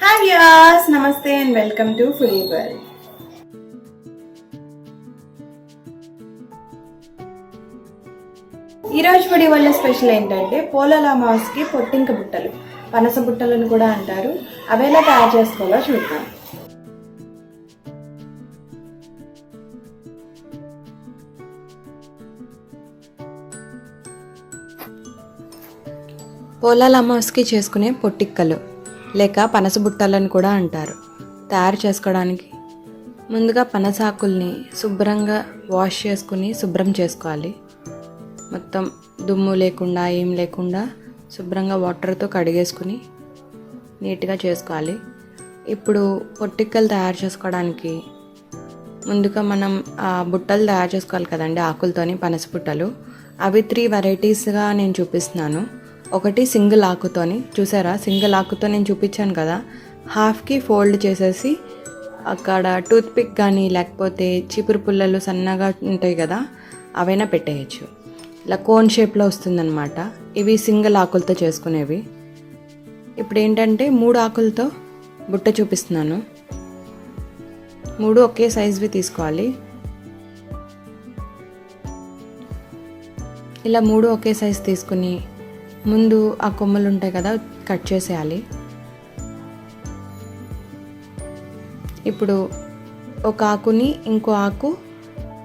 Hi as namaste and welcome to full world ఈరోజు foodie వల్ల special ఏంటంటే పోలల అమావాస్కి పొట్టింక బుట్టలు పనస బుట్టలను కూడా అంటారు. అవి ఎలా తయారు చేసుకోవాలో చూద్దాం. పోలాల అమావాస్యకి చేసుకునే పొట్టిక్కలు. లేక పనస బుట్టలను కూడా అంటారు. తయారు చేసుకోవడానికి ముందుగా పనసాకుల్ని శుభ్రంగా వాష్ చేసుకుని శుభ్రం చేసుకోవాలి. మొత్తం దుమ్ము లేకుండా ఏం లేకుండా శుభ్రంగా వాటర్తో కడిగేసుకుని నీట్గా చేసుకోవాలి. ఇప్పుడు పొట్టిక్కలు తయారు చేసుకోవడానికి ముందుగా మనం ఆ బుట్టలు తయారు చేసుకోవాలి కదండి ఆకులతోని పనస బుట్టలు. అవి త్రీ వెరైటీస్గా నేను చూపిస్తున్నాను. ఒకటి సింగిల్ ఆకుతోని. చూసారా? సింగిల్ ఆకుతో నేను చూపించాను కదా. హాఫ్కి ఫోల్డ్ చేసేసి అక్కడ టూత్పిక్ కానీ లేకపోతే చీపురు పుల్లలు సన్నగా ఉంటాయి కదా అవైనా పెట్టేయచ్చు. ఇలా కోన్ షేప్లో వస్తుందన్నమాట. ఇవి సింగిల్ ఆకులతో చేసుకునేవి. ఇప్పుడు ఏంటంటే మూడు ఆకులతో బుట్ట చూపిస్తున్నాను. మూడు ఒకే సైజువి తీసుకోవాలి. ఇలా మూడు ఒకే సైజు తీసుకుని ముందు ఆ కొమ్మలు ఉంటాయి కదా కట్ చేసేయాలి. ఇప్పుడు ఒక ఆకుని ఇంకో ఆకు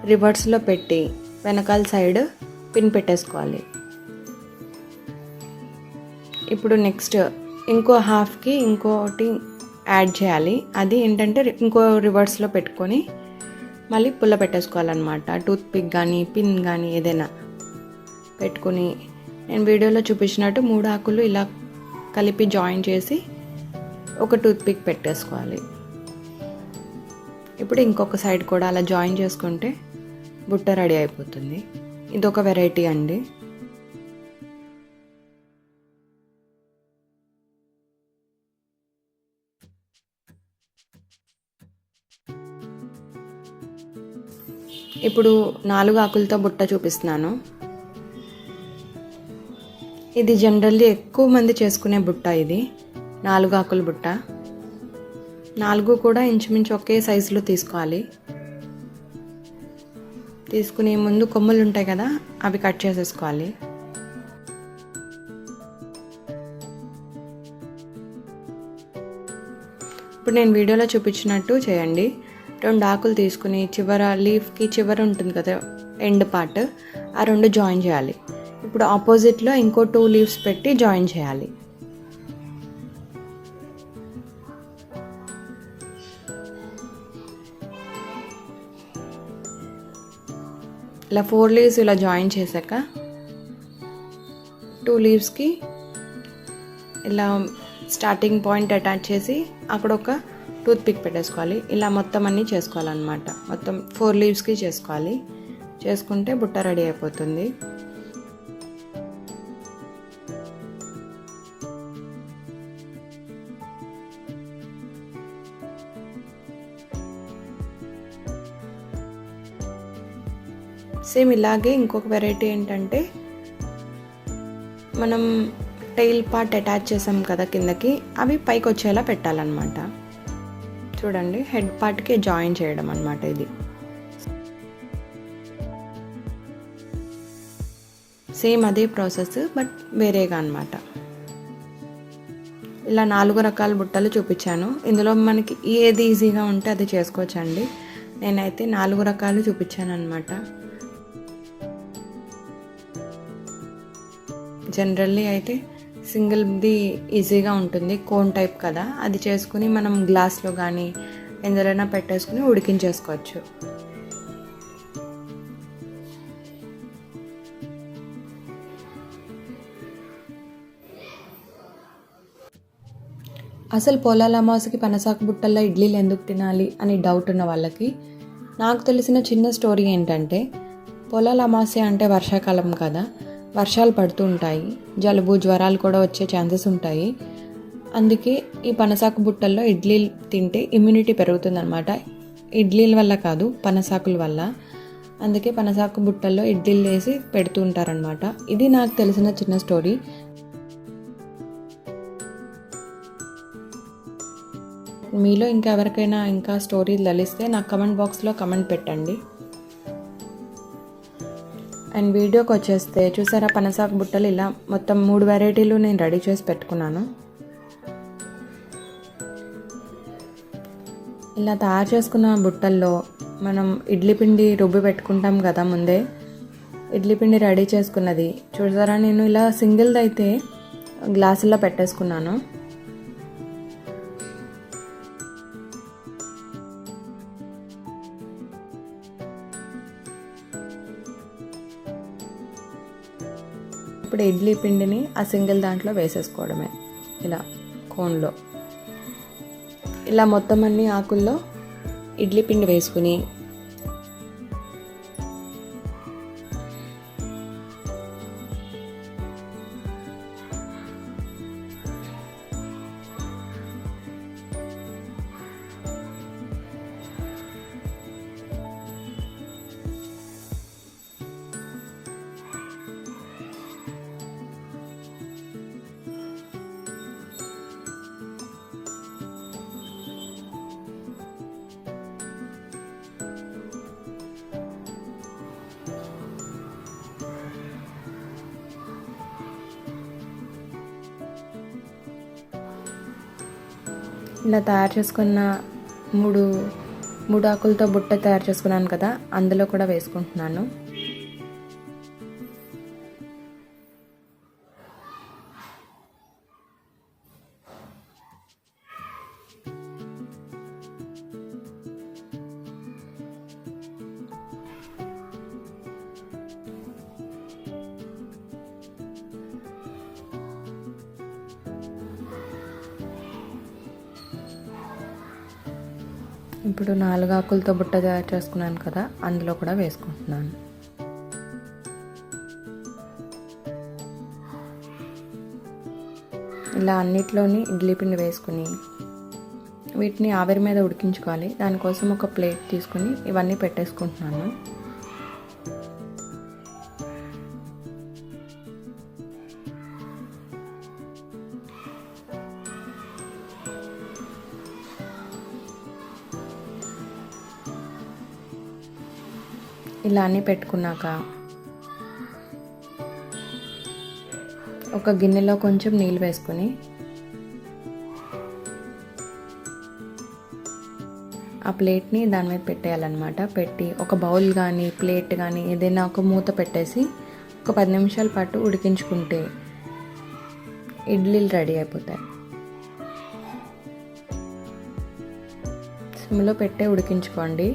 రివర్స్లో పెట్టి వెనకాల సైడ్ పిన్ పెట్టేసుకోవాలి. ఇప్పుడు నెక్స్ట్ ఇంకో హాఫ్కి ఇంకోటి యాడ్ చేయాలి. అది ఏంటంటే ఇంకో రివర్స్లో పెట్టుకొని మళ్ళీ పుల్ల పెట్టేసుకోవాలన్నమాట. టూత్ పిక్ కానీ పిన్ కానీ ఏదైనా పెట్టుకుని నేను వీడియోలో చూపించినట్టు మూడు ఆకులు ఇలా కలిపి జాయిన్ చేసి ఒక టూత్ పిక్ పెట్టేసుకోవాలి. ఇప్పుడు ఇంకొక సైడ్ కూడా అలా జాయిన్ చేసుకుంటే బుట్ట రెడీ అయిపోతుంది. ఇది ఒక వెరైటీ అండి. ఇప్పుడు నాలుగు ఆకులతో బుట్ట చూపిస్తున్నాను. ఇది జనరల్లీ ఎక్కువ మంది చేసుకునే బుట్ట ఇది. నాలుగు ఆకుల బుట్ట. నాలుగు కూడా ఇంచుమించు ఒకే సైజులో తీసుకోవాలి. తీసుకునే ముందు కొమ్మలు ఉంటాయి కదా అవి కట్ చేసేసుకోవాలి. ఇప్పుడు నేను వీడియోలో చూపించినట్టు చేయండి. రెండు ఆకులు తీసుకుని చివర లీఫ్కి చివర ఉంటుంది కదా ఎండ్ పార్ట్ ఆ రెండు జాయిన్ చేయాలి. ఇప్పుడు ఆపోజిట్లో ఇంకో టూ లీవ్స్ పెట్టి జాయిన్ చేయాలి. ఇలా ఫోర్ లీవ్స్ ఇలా జాయిన్ చేశాక టూ లీవ్స్కి ఇలా స్టార్టింగ్ పాయింట్ అటాచ్ చేసి అక్కడ ఒక టూత్ పిక్ పెట్టేసుకోవాలి. ఇలా మొత్తం అన్నీ చేసుకోవాలన్నమాట. మొత్తం ఫోర్ లీవ్స్కి చేసుకోవాలి. చేసుకుంటే బుట్ట రెడీ అయిపోతుంది. సేమ్ ఇలాగే ఇంకొక వెరైటీ ఏంటంటే మనం టైల్ పార్ట్ అటాచ్ చేసాం కదా కిందకి అవి పైకి వచ్చేలా పెట్టాలన్నమాట. చూడండి హెడ్ పార్ట్కి జాయిన్ చేయడం అనమాట ఇది. సేమ్ అదే ప్రాసెస్ బట్ వేరేగా అనమాట ఇలా నాలుగు రకాల బుట్టలు చూపించాను. ఇందులో మనకి ఏది ఈజీగా ఉంటే అది చేసుకోవచ్చండి. నేనైతే నాలుగు రకాలు చూపించాను అనమాట జనరల్లీ అయితే సింగిల్ది ఈజీగా ఉంటుంది కోన్ టైప్ కదా. అది చేసుకుని మనం గ్లాస్లో కానీ ఎందులోనైనా పెట్టేసుకుని ఉడికించేసుకోవచ్చు. అసలు పొలాల అమావాస్యకి పనసాకు బుట్టల్లో ఇడ్లీలు ఎందుకు తినాలి అని డౌట్ ఉన్న వాళ్ళకి నాకు తెలిసిన చిన్న స్టోరీ ఏంటంటే పొలాల అమావాస్య అంటే వర్షాకాలం కదా. వర్షాలు పడుతూ ఉంటాయి. జలుబు జ్వరాలు కూడా వచ్చే ఛాన్సెస్ ఉంటాయి. అందుకే ఈ పనసాకు బుట్టల్లో ఇడ్లీలు తింటే ఇమ్యూనిటీ పెరుగుతుందన్నమాట. ఇడ్లీల వల్ల కాదు పనసాకుల వల్ల. అందుకే పనసాకు బుట్టల్లో ఇడ్లీలు వేసి పెడుతూ ఉంటారనమాట ఇది నాకు తెలిసిన చిన్న స్టోరీ మీలో ఇంకా ఎవరికైనా ఇంకా స్టోరీలు లలిస్తే నాకు కమెంట్ బాక్స్లో కమెంట్ పెట్టండి. అండ్ వీడియోకి వచ్చేస్తే చూసారా పనసాకు బుట్టలు ఇలా మొత్తం మూడు వెరైటీలు నేను రెడీ చేసి పెట్టుకున్నాను. ఇలా తయారు చేసుకున్న బుట్టల్లో మనం ఇడ్లీ పిండి రుబ్బి పెట్టుకుంటాం కదా ముందే. ఇడ్లీ పిండి రెడీ చేసుకున్నది. చూసారా నేను ఇలా సింగిల్ది అయితే గ్లాసుల్లో పెట్టేసుకున్నాను. ఇప్పుడు ఇడ్లీ పిండిని ఆ సింగిల్ దాంట్లో వేసేసుకోవడమే ఇలా కోన్లో. ఇలా మొత్తం అన్ని ఆకుల్లో ఇడ్లీ పిండి వేసుకుని ఇలా తయారు చేసుకున్న మూడు మూడు ఆకులతో బుట్ట తయారు చేసుకున్నాను కదా అందులో కూడా వేసుకుంటున్నాను. ఇప్పుడు నాలుగు ఆకులతో బుట్ట తయారు చేసుకున్నాను కదా అందులో కూడా వేసుకుంటున్నాను. ఇలా అన్నిట్లోని ఇడ్లీ పిండి వేసుకుని వీటిని ఆవిరి మీద ఉడికించుకోవాలి. దానికోసం ఒక ప్లేట్ తీసుకుని ఇవన్నీ పెట్టేసుకుంటున్నాను. ఇలా అన్నీ పెట్టుకున్నాక ఒక గిన్నెలో కొంచెం నీళ్ళు వేసుకొని ఆ ప్లేట్ని దాని మీద పెట్టేయాలన్నమాట. పెట్టి ఒక బౌల్ కానీ ప్లేట్ కానీ ఏదైనా ఒక మూత పెట్టేసి ఒక పది నిమిషాల పాటు ఉడికించుకుంటే ఇడ్లీలు రెడీ అయిపోతాయి. సిమ్లో పెట్టే ఉడికించుకోండి.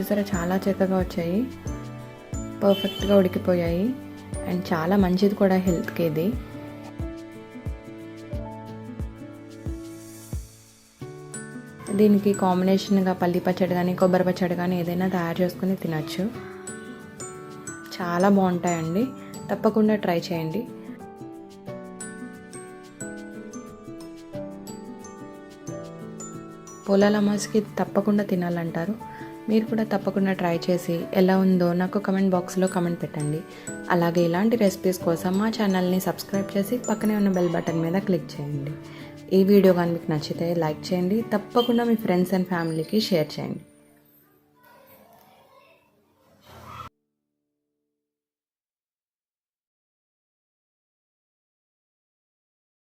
చూసారా? చాలా చక్కగా వచ్చాయి. పర్ఫెక్ట్గా ఉడికిపోయాయి. అండ్ చాలా మంచిది కూడా హెల్త్కి ఇది. దీనికి కాంబినేషన్గా పల్లి పచ్చడి కానీ కొబ్బరి పచ్చడి కానీ ఏదైనా తయారు చేసుకుని తినచ్చు. చాలా బాగుంటాయండి. తప్పకుండా ట్రై చేయండి. పొలాల అమాస్కి తప్పకుండా తినాలంటారు. మీరు కూడా తప్పకుండా ట్రై చేసి ఎలా ఉందో నాకు కమెంట్ బాక్స్లో కమెంట్ పెట్టండి. అలాగే ఇలాంటి రెసిపీస్ కోసం మా ఛానల్ని సబ్స్క్రైబ్ చేసి పక్కనే ఉన్న బెల్ బటన్ మీద క్లిక్ చేయండి. ఈ వీడియో కానీ మీకు నచ్చితే లైక్ చేయండి. తప్పకుండా మీ ఫ్రెండ్స్ అండ్ ఫ్యామిలీకి షేర్ చేయండి.